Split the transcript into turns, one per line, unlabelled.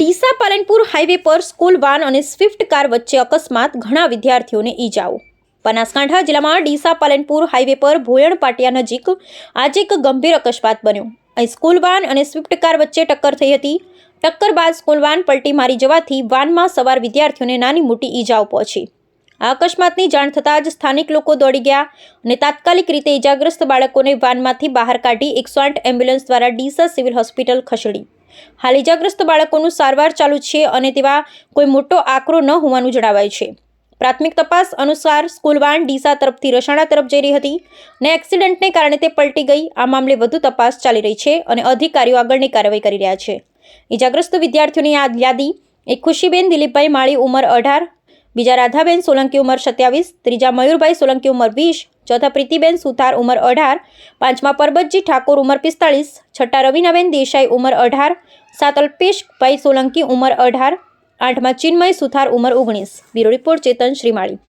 Deesa Palanpur highway પર school van અને Swift car વચ્ચે અકસ્માત. ઘણા વિદ્યાર્થીઓને ઈજાઓ. બનાસકાંઠા જિલ્લામાં ડીસા પાલનપુર હાઈવે પર ભોયણ પાટિયા નજીક આજે એક ગંભીર અકસ્માત બન્યો. અહીં સ્કૂલ વાન અને સ્વિફ્ટ કાર વચ્ચે ટક્કર થઈ હતી. ટક્કર બાદ સ્કૂલ વાન પલટી મારી જવાથી વાનમાં સવાર વિદ્યાર્થીઓને નાની મોટી ઈજાઓ પહોંચી. આ અકસ્માતની જાણ થતાં જ સ્થાનિક લોકો દોડી ગયા અને તાત્કાલિક રીતે ઈજાગ્રસ્ત બાળકોને વાનમાંથી બહાર કાઢી એકસો એમ્બ્યુલન્સ દ્વારા ડીસા સિવિલ હોસ્પિટલ ખસેડી. હાલ ઈજાગ્રસ્ત બાળકોનું સારવાર ચાલુ છે અને તેવા કોઈ મોટો આકરો ન હોવાનું જણાવાય છે. પ્રાથમિક તપાસ અનુસાર સ્કૂલ વાન ડીસા તરફથી રસાણા તરફ જઈ રહી હતી અને એક્સિડન્ટને કારણે તે પલટી ગઈ. આ મામલે વધુ તપાસ ચાલી રહી છે અને અધિકારીઓ આગળની કાર્યવાહી કરી રહ્યા છે. ઈજાગ્રસ્ત વિદ્યાર્થીઓની આ યાદી એક ખુશીબેન, દિલીપભાઈ માળી ઉંમર અઢાર, બીજા રાધાબેન સોલંકી ઉંમર સત્યાવીસ, ત્રીજા મયુરભાઈ સોલંકી ઉંમર વીસ ચોથા પ્રીતિબેન સુથાર ઉંમર અઢાર, પાંચમા પરબતજી ઠાકોર ઉંમર પિસ્તાળીસ, છઠ્ઠા રવિનાબેન દેસાઈ ઉંમર અઢાર, સાત અલ્પેશભાઈ સોલંકી ઉંમર અઢાર, આઠમા ચિન્મય સુથાર ઉંમર ઓગણીસ. Bureau report Chetan Shrimali.